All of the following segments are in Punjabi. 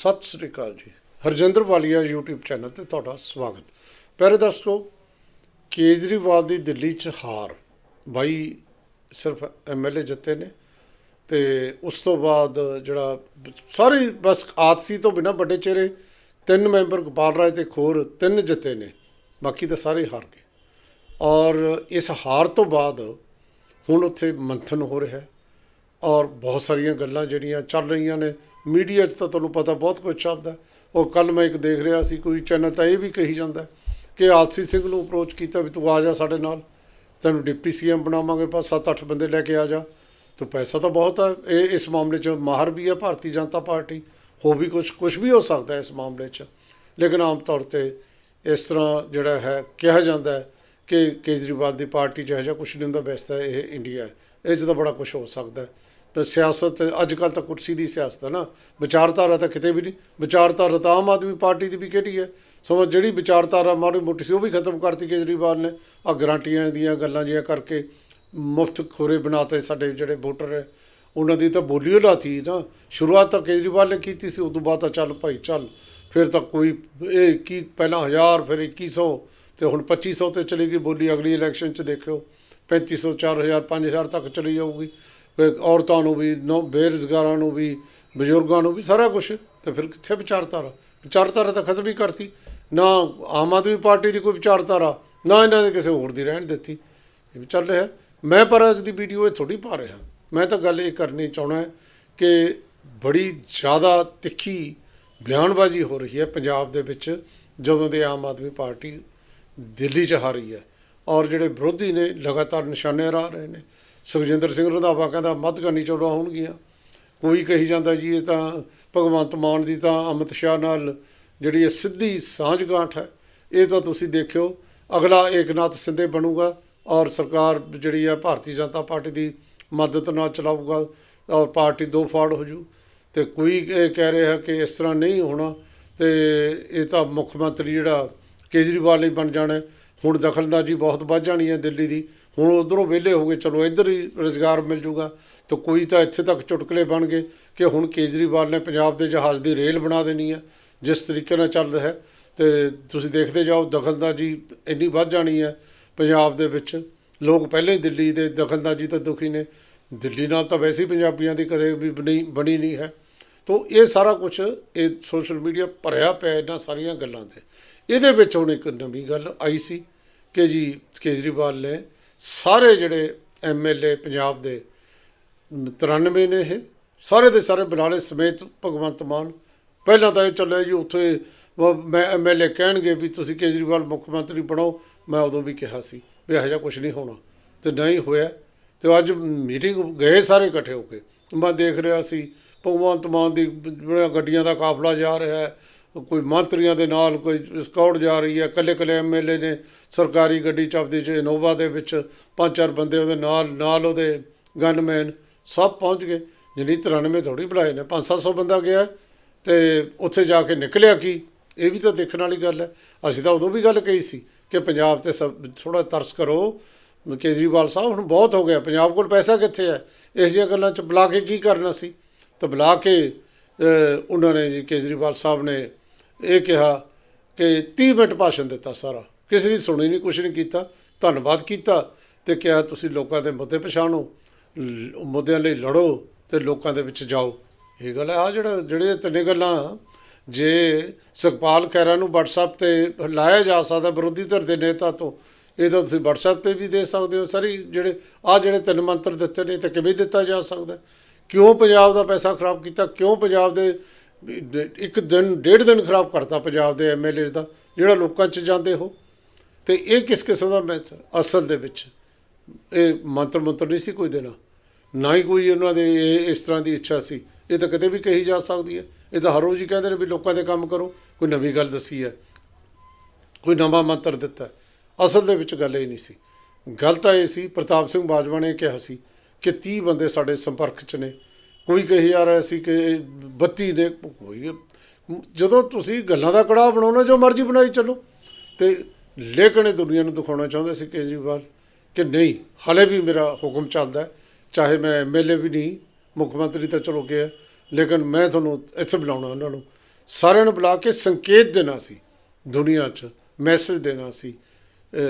ਸਤਿ ਸ੍ਰੀ ਅਕਾਲ ਜੀ। ਹਰਜਿੰਦਰ ਵਾਲੀਆ YouTube ਚੈਨਲ ਤੇ ਤੁਹਾਡਾ ਸਵਾਗਤ। ਪਿਆਰੇ ਦਰਸ਼ਕੋ ਕੇਜਰੀਵਾਲ ਦੀ ਦਿੱਲੀ 'ਚ ਹਾਰ। ਬਾਈ ਸਿਰਫ ਐਮਐਲਏ ਜਿੱਤੇ ਨੇ ਤੇ ਉਸ ਤੋਂ ਬਾਅਦ ਜਿਹੜਾ ਸਾਰੀ ਬਸ ਆਤਸੀ ਤੋਂ ਬਿਨਾ ਵੱਡੇ ਚਿਹਰੇ ਤਿੰਨ ਮੈਂਬਰ ਗੋਪਾਲ ਰਾਏ ਤੇ ਖੋਰ ਤਿੰਨ ਜਿੱਤੇ ਨੇ, ਬਾਕੀ ਤਾਂ ਸਾਰੇ ਹਾਰ ਗਏ। ਔਰ ਇਸ ਹਾਰ ਤੋਂ ਬਾਅਦ ਹੁਣ ਉੱਥੇ ਮੰਥਨ ਹੋ ਰਿਹਾ ਹੈ ਔਰ ਬਹੁਤ ਸਾਰੀਆਂ ਗੱਲਾਂ ਜਿਹੜੀਆਂ ਚੱਲ ਰਹੀਆਂ ਨੇ ਮੀਡੀਆ 'ਚ ਤਾਂ ਤੁਹਾਨੂੰ ਪਤਾ ਬਹੁਤ ਕੁਝ ਚੱਲਦਾ। ਉਹ ਕੱਲ ਮੈਂ ਇੱਕ ਦੇਖ ਰਿਹਾ ਸੀ, ਕੋਈ ਚੈਨਲ ਤਾਂ ਇਹ ਵੀ ਕਹੀ ਜਾਂਦਾ ਕਿ ਆਲਸੀ ਸਿੰਘ ਨੂੰ ਅਪਰੋਚ ਕੀਤਾ ਵੀ ਤੂੰ ਆ ਜਾ ਸਾਡੇ ਨਾਲ, ਤੈਨੂੰ ਡਿਪਟੀ ਸੀਐਮ ਬਣਾਵਾਂਗੇ ਪਰ 7-8 ਬੰਦੇ ਲੈ ਕੇ ਆ ਜਾ। ਤੂੰ ਪੈਸਾ ਤਾਂ ਬਹੁਤ ਹੈ ਇਹ ਇਸ ਮਾਮਲੇ 'ਚ ਮਾਹਰ ਵੀ ਹੈ ਭਾਰਤੀ ਜਨਤਾ ਪਾਰਟੀ, ਹੋ ਵੀ ਕੁਝ ਕੁਝ ਵੀ ਹੋ ਸਕਦਾ ਇਸ ਮਾਮਲੇ 'ਚ। ਲੇਕਿਨ ਆਮ ਤੌਰ ਤੇ ਇਸ ਤਰ੍ਹਾਂ ਜਿਹੜਾ ਹੈ, ਕਿਹਾ ਜਾਂਦਾ ਹੈ ਕਿ ਕੇਜਰੀਵਾਲ ਦੀ ਪਾਰਟੀ 'ਚ ਇਹੋ ਜਿਹਾ ਕੁਝ ਨਹੀਂ ਹੁੰਦਾ ਵੈਸੇ ਤਾਂ ਇਹ ਇੰਡੀਆ ਹੈ। ਇਹ 'ਚ ਤਾਂ ਬੜਾ ਕੁਝ ਹੋ ਸਕਦਾ ਤੇ ਸਿਆਸਤ ਅੱਜ ਕੱਲ ਤਾਂ ਕੁਰਸੀ ਦੀ ਸਿਆਸਤ ਹੈ ਨਾ। ਵਿਚਾਰਧਾਰਾ ਤਾਂ ਕਿਤੇ ਵੀ ਨਹੀਂ। ਵਿਚਾਰਧਾਰਾ ਤਾਂ ਆਮ ਆਦਮੀ ਪਾਰਟੀ ਦੀ ਵੀ ਕਿਹੜੀ ਹੈ? ਸੋ ਜਿਹੜੀ ਵਿਚਾਰਧਾਰਾ ਮਾੜੀ ਮੋਟੀ ਸੀ ਉਹ ਵੀ ਖਤਮ ਕਰਤੀ ਕੇਜਰੀਵਾਲ ਨੇ। ਆ ਗਰੰਟੀਆਂ ਦੀਆਂ ਗੱਲਾਂ ਜਿਹੀਆਂ ਕਰਕੇ ਮੁਫਤ ਖੋਰੇ ਬਣਾਤੇ ਸਾਡੇ ਜਿਹੜੇ ਵੋਟਰ ਹੈ। ਉਹਨਾਂ ਦੀ ਤਾਂ ਬੋਲੀ ਓ ਲਾਤੀ ਨਾ। ਸ਼ੁਰੂਆਤ ਤਾਂ ਕੇਜਰੀਵਾਲ ਨੇ ਕੀਤੀ ਸੀ ਉਸ ਤੋਂ ਬਾਅਦ ਤਾਂ ਚੱਲ ਭਾਈ ਚੱਲ। ਫਿਰ ਤਾਂ ਕੋਈ ਇਹ ਕੀ ਪਹਿਲਾਂ 1000 ਫਿਰ 2100 ਤੇ ਹੁਣ 2500 ਤੇ ਚਲੀ ਗਈ ਬੋਲੀ। ਅਗਲੀ ਇਲੈਕਸ਼ਨ 'ਚ ਦੇਖਿਓ। 3500 4000 5000 ਤੱਕ ਚਲੀ ਜਾਊਗੀ। ਔਰਤਾਂ ਨੂੰ ਵੀ, ਨੋ, ਬੇਰੁਜ਼ਗਾਰਾਂ ਨੂੰ ਵੀ, ਬਜ਼ੁਰਗਾਂ ਨੂੰ ਵੀ ਸਾਰਾ ਕੁਝ ਤੇ ਫਿਰ ਕਿੱਥੇ ਵਿਚਾਰਧਾਰਾ? ਵਿਚਾਰਧਾਰਾ ਤਾਂ ਖਤਮ ਹੀ ਕਰਤੀ। ਨਾ ਆਮ ਆਦਮੀ ਪਾਰਟੀ ਦੀ ਕੋਈ ਵਿਚਾਰਧਾਰਾ, ਨਾ ਇਹਨਾਂ ਦੇ ਕਿਸੇ ਹੋਰ ਦੀ ਰਹਿਣ ਦਿੱਤੀ। ਇਹ ਵੀ ਚੱਲ ਰਿਹਾ। ਮੈਂ ਪਰ ਅੱਜ ਦੀ ਵੀਡੀਓ ਇਹ ਥੋੜੀ ਪਾ ਰਿਹਾ। ਮੈਂ ਤਾਂ ਗੱਲ ਇਹ ਕਰਨੀ ਚਾਹਣਾ ਕਿ ਬੜੀ ਜ਼ਿਆਦਾ ਤਿੱਖੀ ਬਿਆਨਬਾਜ਼ੀ ਹੋ ਰਹੀ ਹੈ ਪੰਜਾਬ ਦੇ ਵਿੱਚ, ਜਦੋਂ ਦੇ ਆਮ ਆਦਮੀ ਪਾਰਟੀ ਦਿੱਲੀ 'ਚ ਹਾਰੀ ਹੈ। ਔਰ ਜਿਹੜੇ ਵਿਰੋਧੀ ਨੇ ਲਗਾਤਾਰ ਨਿਸ਼ਾਨੇ ਰਾ ਰਹੇ ਨੇ। ਸੁਖਜਿੰਦਰ ਸਿੰਘ ਰੰਧਾਵਾ ਕਹਿੰਦਾ ਮੱਧਕਾਨੀ ਚੋਣਾਂ ਹੋਣਗੀਆਂ ਕੋਈ ਕਹੀ ਜਾਂਦਾ ਜੀ, ਇਹ ਤਾਂ ਭਗਵੰਤ ਮਾਨ ਦੀ ਤਾਂ ਅਮਿਤ ਸ਼ਾਹ ਨਾਲ ਜਿਹੜੀ ਇਹ ਸਿੱਧੀ ਸਾਂਝ ਗਾਂਠ ਹੈ, ਇਹ ਤਾਂ ਤੁਸੀਂ ਦੇਖਿਓ, ਅਗਲਾ ਏਕਨਾਥ ਸਿੰਧੇ ਬਣੂਗਾ ਔਰ ਸਰਕਾਰ ਜਿਹੜੀ ਆ ਭਾਰਤੀ ਜਨਤਾ ਪਾਰਟੀ ਦੀ ਮਦਦ ਨਾਲ ਚਲਾਊਗਾ ਔਰ ਪਾਰਟੀ ਦੋ ਫਾੜ ਹੋ ਜੂ। ਤੇ ਕੋਈ ਇਹ ਕਹਿ ਰਿਹਾ ਕਿ ਇਸ ਤਰ੍ਹਾਂ ਨਹੀਂ ਹੋਣਾ ਤੇ ਇਹ ਤਾਂ ਮੁੱਖ ਮੰਤਰੀ ਜਿਹੜਾ ਕੇਜਰੀਵਾਲ ਹੀ ਬਣ ਜਾਣਾ। ਹੁਣ ਦਖਲਅੰਦਾਜ਼ੀ ਬਹੁਤ ਵੱਧ ਜਾਣੀ ਹੈ ਦਿੱਲੀ ਦੀ। ਹੁਣ ਉਧਰੋਂ ਵਿਹਲੇ ਹੋ ਗਏ, ਚਲੋ ਇੱਧਰ ਹੀ ਰੁਜ਼ਗਾਰ ਮਿਲ ਜੂਗਾ। ਤਾਂ ਕੋਈ ਤਾਂ ਇੱਥੇ ਤੱਕ ਚੁਟਕਲੇ ਬਣ ਗਏ ਕਿ ਹੁਣ ਕੇਜਰੀਵਾਲ ਨੇ ਪੰਜਾਬ ਦੇ ਜਹਾਜ਼ ਦੀ ਰੇਲ ਬਣਾ ਦੇਣੀ ਹੈ, ਜਿਸ ਤਰੀਕੇ ਨਾਲ ਚੱਲ ਰਿਹਾ ਹੈ। ਤੇ ਤੁਸੀਂ ਦੇਖਦੇ ਜਾਓ, ਦਖਲਦਾਜ਼ੀ ਇੰਨੀ ਵੱਧ ਜਾਣੀ ਹੈ ਪੰਜਾਬ ਦੇ ਵਿੱਚ। ਲੋਕ ਪਹਿਲੇ ਹੀ ਦਿੱਲੀ ਦੇ ਦਖਲਦਾਜ਼ੀ ਤੋਂ ਦੁਖੀ ਨੇ। ਦਿੱਲੀ ਨਾਲ ਤਾਂ ਵੈਸੇ ਹੀ ਪੰਜਾਬੀਆਂ ਦੀ ਕਦੇ ਵੀ ਬਣੀ ਬਣੀ ਨਹੀਂ ਹੈ। ਤੋ ਇਹ ਸਾਰਾ ਕੁਝ ਇਹ ਸੋਸ਼ਲ ਮੀਡੀਆ ਭਰਿਆ ਪਿਆ ਇਹਨਾਂ ਸਾਰੀਆਂ ਗੱਲਾਂ ਤੇ। ਇਹਦੇ ਵਿੱਚ ਹੁਣ ਇੱਕ ਨਵੀਂ ਗੱਲ ਆਈ ਸੀ ਕਿ ਜੀ ਕੇਜਰੀਵਾਲ ਨੇ ਸਾਰੇ ਜਿਹੜੇ ਐਮਐਲਏ ਪੰਜਾਬ ਦੇ 93 ਨੇ ਇਹ, ਸਾਰੇ ਦੇ ਸਾਰੇ ਬੁਲਾਲੇ ਸਮੇਤ ਭਗਵੰਤ ਮਾਨ। ਪਹਿਲਾਂ ਤਾਂ ਇਹ ਚੱਲਿਆ ਜੀ ਉੱਥੇ ਉਹ ਮੈਂ ਐਮਐਲਏ ਕਹਿਣਗੇ ਵੀ ਤੁਸੀਂ ਕੇਜਰੀਵਾਲ ਮੁੱਖ ਮੰਤਰੀ ਬਣਾਓ ਮੈਂ ਉਦੋਂ ਵੀ ਕਿਹਾ ਸੀ ਵੀ ਇਹੋ ਜਿਹਾ ਕੁਝ ਨਹੀਂ ਹੋਣਾ ਤੇ ਨਹੀਂ ਹੋਇਆ। ਤੇ ਅੱਜ ਮੀਟਿੰਗ ਗਏ ਸਾਰੇ ਇਕੱਠੇ ਹੋ ਕੇ। ਮੈਂ ਦੇਖ ਰਿਹਾ ਸੀ ਭਗਵੰਤ ਮਾਨ ਦੀ ਜਿਹੜੀਆਂ ਗੱਡੀਆਂ ਦਾ ਕਾਫਲਾ ਜਾ ਰਿਹਾ ਹੈ। ਕੋਈ ਮੰਤਰੀਆਂ ਦੇ ਨਾਲ ਕੋਈ ਸਕਾਊਟ ਜਾ ਰਹੀ ਹੈ ਕੱਲੇ ਕੱਲੇ ਐਮਐਲਏ ਨੇ ਸਰਕਾਰੀ ਗੱਡੀ ਚੱਪਦੀ ਚ ਇਨੋਵਾ ਦੇ ਵਿੱਚ, ਪੰਜ ਚਾਰ ਬੰਦੇ ਉਹਦੇ ਨਾਲ ਨਾਲ ਉਹਦੇ ਗਨਮੈਨ ਸਭ ਪਹੁੰਚ ਗਏ। ਜਿਹੜੀ 93 ਥੋੜੀ ਬੁਲਾਏ ਨੇ 5-700 ਬੰਦਾ ਗਿਆ ਤੇ ਉੱਥੇ ਜਾ ਕੇ ਨਿਕਲਿਆ ਕੀ? ਇਹ ਵੀ ਤਾਂ ਦੇਖਣ ਵਾਲੀ ਗੱਲ ਹੈ। ਅਸੀਂ ਤਾਂ ਉਦੋਂ ਵੀ ਗੱਲ ਕਹੀ ਸੀ ਕਿ ਪੰਜਾਬ ਤੇ ਸਭ ਥੋੜਾ ਤਰਸ ਕਰੋ। ਕੇਜਰੀਵਾਲ ਸਾਹਿਬ ਹੁਣ ਬਹੁਤ ਹੋ ਗਿਆ ਪੰਜਾਬ ਕੋਲ ਪੈਸਾ ਕਿੱਥੇ ਹੈ? ਇਸ ਜਿਹੀਆਂ ਗੱਲਾਂ ਚ ਬੁਲਾ ਕੇ ਕੀ ਕਰਨਾ ਸੀ? ਤਾਂ ਬੁਲਾ ਕੇ ਉਹਨਾਂ ਨੇ ਜੀ ਕੇਜਰੀਵਾਲ ਸਾਹਿਬ ਨੇ ਇਹ ਕਿਹਾ ਕਿ 30 ਮਿੰਟ ਭਾਸ਼ਣ ਦਿੱਤਾ ਸਾਰਾ। ਕਿਸੇ ਦੀ ਸੁਣੀ ਨਹੀਂ ਕੁਛ ਨਹੀਂ ਕੀਤਾ। ਧੰਨਵਾਦ ਕੀਤਾ ਤੇ ਕਿਹਾ, ਤੁਸੀਂ ਲੋਕਾਂ ਦੇ ਮੁੱਦੇ ਪਛਾਣੋ ਮੁੱਦਿਆਂ ਲਈ ਲੜੋ ਤੇ ਲੋਕਾਂ ਦੇ ਵਿੱਚ ਜਾਓ। ਇਹ ਗੱਲ ਆ ਜਿਹੜਾ ਜਿਹੜੇ ਤਿੰਨੇ ਗੱਲਾਂ, ਜੇ ਸੁਖਪਾਲ ਖਹਿਰਾ ਨੂੰ WhatsApp ਤੇ ਲਾਇਆ ਜਾ ਸਕਦਾ, ਵਿਰੋਧੀ ਧਿਰ ਦੇ ਨੇਤਾ ਤੋਂ ਇਹ ਤਾਂ ਤੁਸੀਂ WhatsApp ਤੇ ਵੀ ਦੇ ਸਕਦੇ ਹੋ। ਸਾਰੀ ਜਿਹੜੇ ਆ ਜਿਹੜੇ ਤਿੰਨ ਮੰਤਰ ਦਿੱਤੇ ਨੇ ਤਾਂ ਕਿਵੇਂ ਦਿੱਤਾ ਜਾ ਸਕਦਾ? ਕਿਉਂ ਪੰਜਾਬ ਦਾ ਪੈਸਾ ਖਰਾਬ ਕੀਤਾ? ਕਿਉਂ ਪੰਜਾਬ ਦੇ ਇੱਕ ਦਿਨ, ਡੇਢ ਦਿਨ ਖਰਾਬ ਕਰਤਾ ਪੰਜਾਬ ਦੇ ਐਮਐਲਏ ਦਾ, ਜਿਹੜਾ ਲੋਕਾਂ 'ਚ ਜਾਂਦੇ ਹੋ। ਤੇ ਇਹ ਕਿਸ ਕਿਸਮ ਦਾ ਮੈਥ ਅਸਲ ਦੇ ਵਿੱਚ। ਇਹ ਮੰਤਰ ਮੰਤਰ ਨਹੀਂ ਸੀ ਕੋਈ ਦੇਣਾ। ਨਾ ਹੀ ਕੋਈ ਉਹਨਾਂ ਦੇ ਇਹ ਇਸ ਤਰ੍ਹਾਂ ਦੀ ਇੱਛਾ ਸੀ। ਇਹ ਤਾਂ ਕਦੇ ਵੀ ਕਹੀ ਜਾ ਸਕਦੀ ਹੈ। ਇਹ ਤਾਂ ਹਰ ਰੋਜ਼ ਹੀ ਕਹਿੰਦੇ ਨੇ ਵੀ ਲੋਕਾਂ ਦੇ ਕੰਮ ਕਰੋ। ਕੋਈ ਨਵੀਂ ਗੱਲ ਦੱਸੀ ਹੈ। ਕੋਈ ਨਵਾਂ ਮੰਤਰ ਦਿੱਤਾ ਅਸਲ ਦੇ ਵਿੱਚ ਗੱਲ ਇਹ ਨਹੀਂ ਸੀ। ਗੱਲ ਤਾਂ ਇਹ ਸੀ, ਪ੍ਰਤਾਪ ਸਿੰਘ ਬਾਜਵਾ ਨੇ ਕਿਹਾ ਸੀ ਕਿ 30 ਬੰਦੇ ਸਾਡੇ ਸੰਪਰਕ 'ਚ ਨੇ। ਕੋਈ ਕਹੀ ਜਾ ਰਿਹਾ ਸੀ ਕਿ 32 ਨੇ ਕੋਈ ਜਦੋਂ ਤੁਸੀਂ ਗੱਲਾਂ ਦਾ ਕੜਾਹ ਬਣਾਉਣਾ ਜੋ ਮਰਜ਼ੀ ਬਣਾਈ ਚੱਲੋ। ਤੇ ਲੇਕਿਨ ਇਹ ਦੁਨੀਆ ਨੂੰ ਦਿਖਾਉਣਾ ਚਾਹੁੰਦੇ ਸੀ ਕੇਜਰੀਵਾਲ ਕਿ ਨਹੀਂ, ਹਲੇ ਵੀ ਮੇਰਾ ਹੁਕਮ ਚੱਲਦਾ ਚਾਹੇ ਮੈਂ ਐਮਐਲਏ ਵੀ ਨਹੀਂ, ਮੁੱਖ ਮੰਤਰੀ ਤਾਂ ਚਲੋ ਗਿਆ ਲੇਕਿਨ ਮੈਂ ਤੁਹਾਨੂੰ ਇੱਥੇ ਬੁਲਾਉਣਾ ਉਹਨਾਂ ਨੂੰ। ਸਾਰਿਆਂ ਨੂੰ ਬੁਲਾ ਕੇ ਸੰਕੇਤ ਦੇਣਾ ਸੀ, ਦੁਨੀਆ 'ਚ ਮੈਸੇਜ ਦੇਣਾ ਸੀ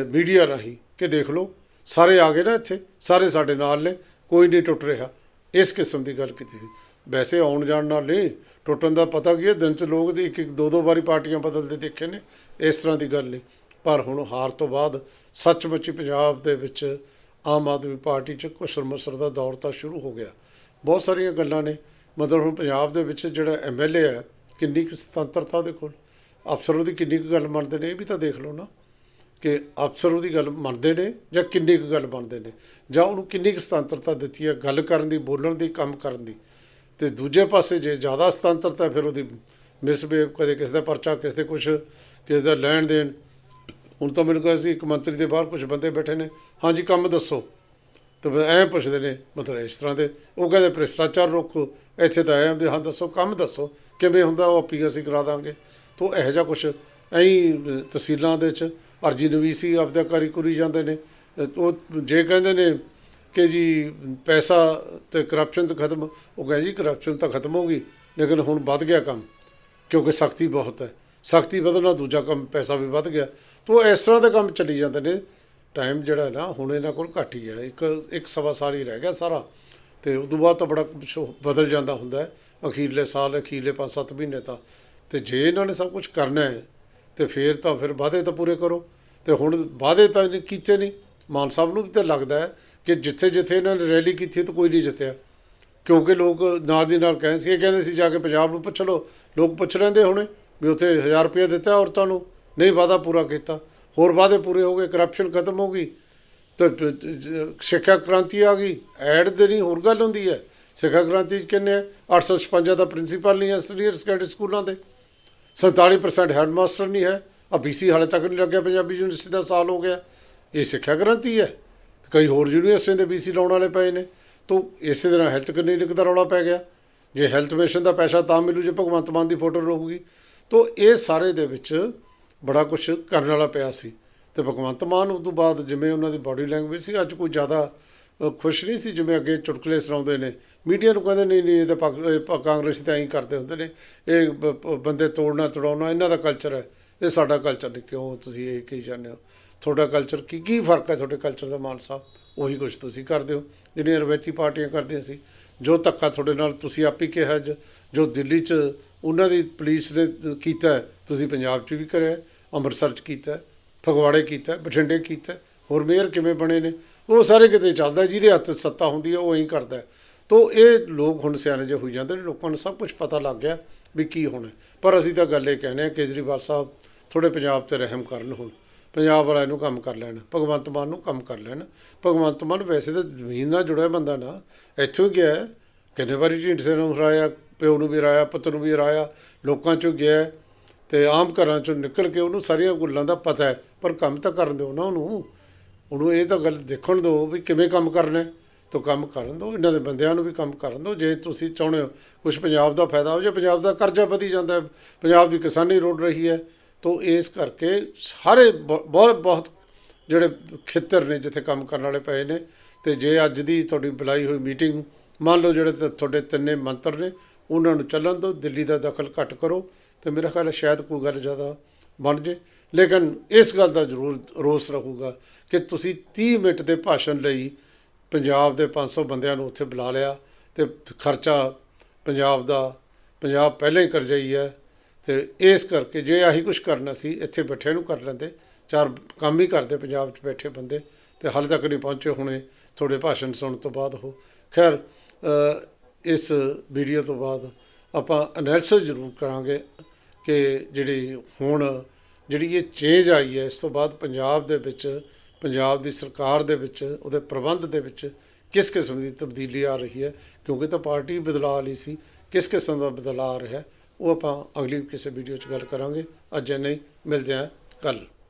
ਮੀਡੀਆ ਰਾਹੀਂ ਕਿ ਦੇਖ ਲਓ, ਸਾਰੇ ਆ ਗਏ ਨਾ ਇੱਥੇ, ਸਾਰੇ ਸਾਡੇ ਨਾਲ ਨੇ, ਕੋਈ ਨਹੀਂ ਟੁੱਟ ਰਿਹਾ। ਇਸ ਕਿਸਮ ਦੀ ਗੱਲ ਕੀਤੀ। ਸੀ ਵੈਸੇ ਆਉਣ ਜਾਣ ਨਾਲ ਨਹੀਂ, ਟੁੱਟਣ ਦਾ ਪਤਾ ਕੀ ਹੈ, ਦਿਨ 'ਚ ਲੋਕ ਦੀ ਇੱਕ ਇੱਕ ਦੋ ਦੋ ਵਾਰੀ ਪਾਰਟੀਆਂ ਬਦਲਦੇ ਦੇਖੇ ਨੇ, ਇਸ ਤਰ੍ਹਾਂ ਦੀ ਗੱਲ ਨਹੀਂ। ਪਰ ਹੁਣ ਹਾਰ ਤੋਂ ਬਾਅਦ ਸੱਚਮੁੱਚ ਪੰਜਾਬ ਦੇ ਵਿੱਚ ਆਮ ਆਦਮੀ ਪਾਰਟੀ 'ਚ ਕੁਸਰ ਮਸਰ ਦਾ ਦੌਰ ਤਾਂ ਸ਼ੁਰੂ ਹੋ ਗਿਆ। ਬਹੁਤ ਸਾਰੀਆਂ ਗੱਲਾਂ ਨੇ। ਮਤਲਬ ਹੁਣ ਪੰਜਾਬ ਦੇ ਵਿੱਚ ਜਿਹੜਾ ਐਮਐਲਏ ਹੈ, ਕਿੰਨੀ ਕੁ ਸੁਤੰਤਰਤਾ ਉਹਦੇ ਕੋਲ? ਅਫਸਰ ਉਹਦੀ ਕਿੰਨੀ ਕੁ ਗੱਲ ਮੰਨਦੇ ਨੇ, ਇਹ ਵੀ ਤਾਂ ਦੇਖ ਲਓ ਨਾ। ਕਿ ਅਫਸਰ ਉਹਦੀ ਗੱਲ ਮੰਨਦੇ ਨੇ ਜਾਂ ਕਿੰਨੀ ਕੁ ਗੱਲ ਮੰਨਦੇ ਨੇ? ਜਾਂ ਉਹਨੂੰ ਕਿੰਨੀ ਕੁ ਸੁਤੰਤਰਤਾ ਦਿੱਤੀ ਹੈ ਗੱਲ ਕਰਨ ਦੀ, ਬੋਲਣ ਦੀ, ਕੰਮ ਕਰਨ ਦੀ? ਤੇ ਦੂਜੇ ਪਾਸੇ ਜੇ ਜ਼ਿਆਦਾ ਸੁਤੰਤਰਤਾ ਫਿਰ ਉਹਦੀ ਮਿਸਬਿਹੇਵ, ਕਦੇ ਕਿਸੇ ਦਾ ਪਰਚਾ, ਕਿਸੇ ਦੇ ਕੁਝ ਕਿਸੇ ਦਾ ਲੈਣ ਦੇਣ। ਹੁਣ ਤਾਂ ਮੈਨੂੰ ਕਹਿੰਦਾ ਸੀ ਇੱਕ ਮੰਤਰੀ ਦੇ ਬਾਹਰ ਕੁਝ ਬੰਦੇ ਬੈਠੇ ਨੇ। ਹਾਂਜੀ ਕੰਮ ਦੱਸੋ। ਤੇ ਫਿਰ ਐਂ ਪੁੱਛਦੇ ਨੇ, ਮਤਲਬ ਇਸ ਤਰ੍ਹਾਂ ਦੇ, ਉਹ ਕਹਿੰਦੇ ਭ੍ਰਿਸ਼ਟਾਚਾਰ ਰੋਕੋ, ਇੱਥੇ ਤਾਂ ਆਏ ਵੀ ਹਾਂ ਦੱਸੋ, ਕੰਮ ਦੱਸੋ, ਕਿਵੇਂ ਹੁੰਦਾ, ਉਹ ਆਪੀ ਅਸੀਂ ਕਰਾ ਦਾਂਗੇ। ਤੋ ਇਹੋ ਜਿਹਾ ਕੁਝ ਐਂ ਤਹਿਸੀਲਾਂ ਦੇ ਚ ਅਰਜੀ ਨਵੀਸੀ ਆਪਦਾ ਕਰੀ ਕੁਰੀ ਜਾਂਦੇ ਨੇ। ਉਹ ਜੇ ਕਹਿੰਦੇ ਨੇ ਕਿ ਜੀ ਪੈਸਾ ਤੇ ਕਰਪਸ਼ਨ ਤਾਂ ਖਤਮ, ਉਹ ਕਹਿੰਦੇ ਜੀ ਕਰਪਸ਼ਨ ਤਾਂ ਖਤਮ ਹੋ ਗਈ, ਲੇਕਿਨ ਹੁਣ ਵੱਧ ਗਿਆ ਕੰਮ, ਕਿਉਂਕਿ ਸਖਤੀ ਬਹੁਤ ਹੈ। ਸਖਤੀ ਵਧਣਾ ਦੂਜਾ ਕੰਮ, ਪੈਸਾ ਵੀ ਵੱਧ ਗਿਆ। ਤੋ ਇਸ ਤਰ੍ਹਾਂ ਦੇ ਕੰਮ ਚੱਲੀ ਜਾਂਦੇ ਨੇ। ਟਾਈਮ ਜਿਹੜਾ ਨਾ, ਹੁਣ ਇਹਨਾਂ ਕੋਲ ਘੱਟ ਹੀ ਹੈ। ਇੱਕ ਇੱਕ ਸਵਾ ਸਾਲ ਹੀ ਰਹਿ ਗਿਆ ਸਾਰਾ। ਤੇ ਉਸ ਤੋਂ ਬਾਅਦ ਤਾਂ ਬੜਾ ਕੁਛ ਬਦਲ ਜਾਂਦਾ ਹੁੰਦਾ ਹੈ। ਅਖੀਰਲੇ ਸਾਲ, ਅਖੀਰਲੇ 5-7 ਮਹੀਨੇ ਤਾਂ। ਤੇ ਜੇ ਇਹਨਾਂ ਨੇ ਸਭ ਕੁਝ ਕਰਨਾ ਹੈ ਤੇ ਫੇਰ ਤਾਂ ਫਿਰ ਵਾਅਦੇ ਤਾਂ ਪੂਰੇ ਕਰੋ। ਤੇ ਹੁਣ ਵਾਅਦੇ ਤਾਂ ਇਹਨੇ ਕੀਤੇ ਨਹੀਂ। ਮਾਨ ਸਾਹਿਬ ਨੂੰ ਵੀ ਤਾਂ ਲੱਗਦਾ ਹੈ ਕਿ ਜਿੱਥੇ ਜਿੱਥੇ ਇਹਨਾਂ ਨੇ ਰੈਲੀ ਕੀਤੀ ਤਾਂ ਕੋਈ ਨਹੀਂ ਜਿੱਤਿਆ। ਕਿਉਂਕਿ ਲੋਕ ਨਾਲ ਦੀ ਨਾਲ ਕਹਿੰਦੇ ਸੀ ਇਹ ਕਹਿੰਦੇ ਸੀ ਜਾ ਕੇ ਪੰਜਾਬ ਨੂੰ ਪੁੱਛ ਲਓ। ਲੋਕ ਪੁੱਛ ਲੈਂਦੇ ਹੁਣੇ ਵੀ ਉੱਥੇ 1000 ਰੁਪਏ ਦਿੱਤਾ ਔਰਤਾਂ ਨੂੰ। ਨਹੀਂ, ਵਾਅਦਾ ਪੂਰਾ ਕੀਤਾ। ਹੋਰ ਵਾਅਦੇ ਪੂਰੇ ਹੋ ਗਏ ਕਰਪਸ਼ਨ ਖਤਮ ਹੋ ਗਈ। ਤੇ ਸਿੱਖਿਆ ਕ੍ਰਾਂਤੀ ਆ ਗਈ। ਐਡ ਦੇ ਨਹੀਂ ਹੋਰ ਗੱਲ ਹੁੰਦੀ ਹੈ। ਸਿੱਖਿਆ ਕ੍ਰਾਂਤੀ 'ਚ ਕਿੰਨੇ ਹੈ 856 ਦਾ ਪ੍ਰਿੰਸੀਪਲ ਨਹੀਂ ਹੈ ਸੀਨੀਅਰ ਸੈਕੰਡਰੀ ਸਕੂਲਾਂ ਦੇ। 47% ਹੈਡਮਾਸਟਰ ਨਹੀਂ ਹੈ। ਆ ਬੀਸੀ ਹਾਲੇ ਤੱਕ ਨਹੀਂ ਲੱਗਿਆ ਪੰਜਾਬੀ ਯੂਨੀਵਰਸਿਟੀ ਦਾ, ਸਾਲ ਹੋ ਗਿਆ। ਇਹ ਸਿੱਖਿਆ ਗ੍ਰੰਥੀ ਹੈ। ਤੇ ਕਈ ਹੋਰ ਯੂਨੀਵਰਸਿਟੀਆਂ ਦੇ ਬੀਸੀ ਲਾਉਣ ਵਾਲੇ ਪਏ ਨੇ। ਤੋਂ ਇਸੇ ਤਰ੍ਹਾਂ ਹੈਲਥ ਕਲੀਨਿਕ ਦਾ ਰੌਲਾ ਪੈ ਗਿਆ। ਜੇ ਹੈਲਥ ਮਿਸ਼ਨ ਦਾ ਪੈਸਾ ਤਾਂ ਮਿਲੂ, ਜੇ ਭਗਵੰਤ ਮਾਨ ਦੀ ਫੋਟੋ ਰਹੂਗੀ। ਤੋਂ ਇਹ ਸਾਰੇ ਦੇ ਵਿੱਚ ਬੜਾ ਕੁਝ ਕਰਨ ਵਾਲਾ ਪਿਆ ਸੀ। ਤੇ ਭਗਵੰਤ ਮਾਨ ਉਸ ਤੋਂ ਬਾਅਦ ਜਿਵੇਂ ਉਹਨਾਂ ਦੀ ਬਾਡੀ ਲੈਂਗੁਏਜ ਸੀ, ਅੱਜ ਕੋਈ ਜ਼ਿਆਦਾ ਖੁਸ਼ ਨਹੀਂ ਸੀ ਜਿਵੇਂ ਅੱਗੇ ਚੁਟਕਲੇ ਸੁਣਾਉਂਦੇ ਨੇ। ਮੀਡੀਆ ਨੂੰ ਕਹਿੰਦੇ, ਨਹੀਂ ਨਹੀਂ, ਇਹ ਤਾਂ ਪਾ- ਕਾਂਗਰਸੀ ਤਾਂ ਐਂ ਕਰਦੇ ਹੁੰਦੇ ਨੇ। ਇਹ ਬ- ਬੰਦੇ ਤੋੜਨਾ ਤੜਾਉਣਾ ਇਹਨਾਂ ਦਾ ਕਲਚਰ ਹੈ। ਇਹ ਸਾਡਾ ਕਲਚਰ ਨਹੀਂ। ਕਿਉਂ ਤੁਸੀਂ ਇਹ ਕਹੀ ਜਾਂਦੇ ਹੋ? ਤੁਹਾਡਾ ਕਲਚਰ ਕੀ ਕੀ ਫ਼ਰਕ ਹੈ ਤੁਹਾਡੇ ਕਲਚਰ ਦਾ ਮਾਨ ਸਾਹਿਬ ਉਹੀ ਕੁਝ ਤੁਸੀਂ ਕਰਦੇ ਹੋ। ਜਿਹੜੀਆਂ ਰਵਾਇਤੀ ਪਾਰਟੀਆਂ ਕਰਦੀਆਂ ਸੀ, ਜੋ ਧੱਕਾ ਤੁਹਾਡੇ ਨਾਲ ਤੁਸੀਂ ਆਪ ਹੀ ਕਿਹਾ ਜ- ਜੋ ਦਿੱਲੀ 'ਚ ਉਹਨਾਂ ਦੀ ਪੁਲਿਸ ਨੇ ਕੀਤਾ ਤੁਸੀਂ ਪੰਜਾਬ 'ਚ ਵੀ ਕਰਿਆ, ਅੰਮ੍ਰਿਤਸਰ 'ਚ ਕੀਤਾ ਫਗਵਾੜੇ ਕੀਤਾ ਬਠਿੰਡੇ ਕੀਤਾ ਹੋਰ ਮੇਅਰ ਕਿਵੇਂ ਬਣੇ ਨੇ? ਉਹ ਸਾਰੇ ਕਿਤੇ ਚੱਲਦਾ, ਜਿਹਦੇ ਹੱਥ ਸੱਤਾ ਹੁੰਦੀ ਹੈ ਉਹ ਐਂ ਕਰਦਾ। ਤੋ ਇਹ ਲੋਕ ਹੁਣ ਸਿਆਣੇ ਜਿਹੇ ਹੋਈ ਜਾਂਦੇ ਨੇ, ਲੋਕਾਂ ਨੂੰ ਸਭ ਕੁਝ ਪਤਾ ਲੱਗ ਗਿਆ ਵੀ ਕੀ ਹੋਣਾ। ਪਰ ਅਸੀਂ ਤਾਂ ਗੱਲ ਇਹ ਕਹਿੰਦੇ ਹਾਂ, ਕੇਜਰੀਵਾਲ ਸਾਹਿਬ ਥੋੜੇ ਪੰਜਾਬ ਤੇ ਰਹਿਮ ਕਰਨ ਹੁਣ। ਪੰਜਾਬ ਵਾਲਿਆਂ ਨੂੰ ਕੰਮ ਕਰ ਲੈਣ, ਭਗਵੰਤ ਮਾਨ ਨੂੰ ਕੰਮ ਕਰ ਲੈਣ। ਭਗਵੰਤ ਮਾਨ ਵੈਸੇ ਤਾਂ ਜ਼ਮੀਨ ਨਾਲ ਜੁੜਿਆ ਬੰਦਾ ਨਾ, ਇੱਥੋਂ ਹੀ ਗਿਆ। ਕਿੰਨੇ ਵਾਰੀ ਢੀਂਡਸੇ ਨੂੰ ਹਰਾਇਆ, ਪਿਓ ਨੂੰ ਵੀ ਹਰਾਇਆ, ਪੁੱਤ ਨੂੰ ਵੀ ਹਰਾਇਆ, ਲੋਕਾਂ ਚੋਂ ਗਿਆ। ਹੈ ਤੇ ਆਮ ਘਰਾਂ ਚੋਂ ਨਿਕਲ ਕੇ ਉਹਨੂੰ ਸਾਰੀਆਂ ਗੱਲਾਂ ਦਾ ਪਤਾ ਹੈ, ਪਰ ਕੰਮ ਤਾਂ ਕਰਨ ਦਿਓ ਨਾ ਉਹਨੂੰ। ਉਹਨੂੰ ਇਹ ਤਾਂ ਗੱਲ ਦੇਖਣ ਦਿਓ ਵੀ ਕਿਵੇਂ ਕੰਮ ਕਰਨਾ ਹੈ। ਤਾਂ ਕੰਮ ਕਰਨ ਦਿਓ, ਇਹਨਾਂ ਦੇ ਬੰਦਿਆਂ ਨੂੰ ਵੀ ਕੰਮ ਕਰਨ ਦਿਓ। ਜੇ ਤੁਸੀਂ ਚਾਹੁੰਦੇ ਹੋ ਕੁਝ ਪੰਜਾਬ ਦਾ ਫਾਇਦਾ ਹੋ ਜੇ ਪੰਜਾਬ ਦਾ ਕਰਜ਼ਾ ਵਧੀ ਜਾਂਦਾ ਪੰਜਾਬ ਦੀ ਕਿਸਾਨੀ ਰੁੜ ਰਹੀ ਹੈ, ਤੋ ਇਸ ਕਰਕੇ ਸਾਰੇ ਬ- ਬਹੁਤ ਬਹੁਤ ਜਿਹੜੇ ਖੇਤਰ ਨੇ ਜਿੱਥੇ ਕੰਮ ਕਰਨ ਵਾਲੇ ਪਏ ਨੇ, ਤੇ ਜੇ ਅੱਜ ਦੀ ਤੁਹਾਡੀ ਬੁਲਾਈ ਹੋਈ ਮੀਟਿੰਗ, ਮੰਨ ਲਓ ਜਿਹੜੇ ਤ- ਤੁਹਾਡੇ ਤਿੰਨੇ ਮੰਤਰ ਨੇ, ਉਹਨਾਂ ਨੂੰ ਚੱਲਣ ਦਿਓ, ਦਿੱਲੀ ਦਾ ਦਖਲ ਘੱਟ ਕਰੋ, ਤੇ ਮੇਰਾ ਖਿਆਲ ਸ਼ਾਇਦ ਕੋਈ ਗੱਲ ਜ਼ਿਆਦਾ ਬਣ ਜੇ। ਲੇਕਿਨ ਇਸ ਗੱਲ ਦਾ ਜ਼ਰੂਰ ਰੋਸ ਰਹੂਗਾ ਕਿ ਤੁਸੀਂ 30 ਮਿੰਟ ਦੇ ਭਾਸ਼ਣ ਲਈ ਪੰਜਾਬ ਦੇ 500 ਬੰਦਿਆਂ ਨੂੰ ਉੱਥੇ ਬੁਲਾ ਲਿਆ ਤੇ ਖਰਚਾ ਪੰਜਾਬ ਦਾ, ਪੰਜਾਬ ਪਹਿਲਾਂ ਹੀ ਕਰਜ਼ਾਈ ਹੈ ਤੇ ਇਸ ਕਰਕੇ ਜੇ ਆਹੀ ਕੁਝ ਕਰਨਾ ਸੀ, ਇੱਥੇ ਬੈਠੇ ਨੂੰ ਕਰ ਲੈਂਦੇ, ਚਾਰ ਕੰਮ ਹੀ ਕਰਦੇ ਪੰਜਾਬ 'ਚ ਬੈਠੇ ਬੰਦੇ ਤੇ ਹਾਲੇ ਤੱਕ ਨਹੀਂ ਪਹੁੰਚੇ ਹੋਣੇ ਤੁਹਾਡੇ ਭਾਸ਼ਣ ਸੁਣਨ ਤੋਂ ਬਾਅਦ ਉਹ। ਖੈਰ ਇਸ ਵੀਡੀਓ ਤੋਂ ਬਾਅਦ ਆਪਾਂ ਐਨਾਲਿਸਿਸ ਜ਼ਰੂਰ ਕਰਾਂਗੇ ਕਿ ਜਿਹੜੀ ਹੁਣ ਜਿਹੜੀ ਇਹ ਚੇਂਜ ਆਈ ਹੈ, ਇਸ ਤੋਂ ਬਾਅਦ ਪੰਜਾਬ ਦੇ ਵਿੱਚ, ਪੰਜਾਬ ਦੀ ਸਰਕਾਰ ਦੇ ਵਿੱਚ, ਉਹਦੇ ਪ੍ਰਬੰਧ ਦੇ ਵਿੱਚ ਕਿਸ ਕਿਸਮ ਦੀ ਤਬਦੀਲੀ ਆ ਰਹੀ ਹੈ? ਕਿਉਂਕਿ ਤਾਂ ਪਾਰਟੀ ਬਦਲਾ ਲਈ ਸੀ, ਕਿਸ ਕਿਸਮ ਦਾ ਬਦਲਾਅ ਆ ਰਿਹਾ ਉਹ ਆਪਾਂ ਅਗਲੀ ਕਿਸੇ ਵੀਡੀਓ 'ਚ ਗੱਲ ਕਰਾਂਗੇ। ਅੱਜ ਨਹੀਂ ਮਿਲਦੇ ਹਾਂ ਕੱਲ੍ਹ।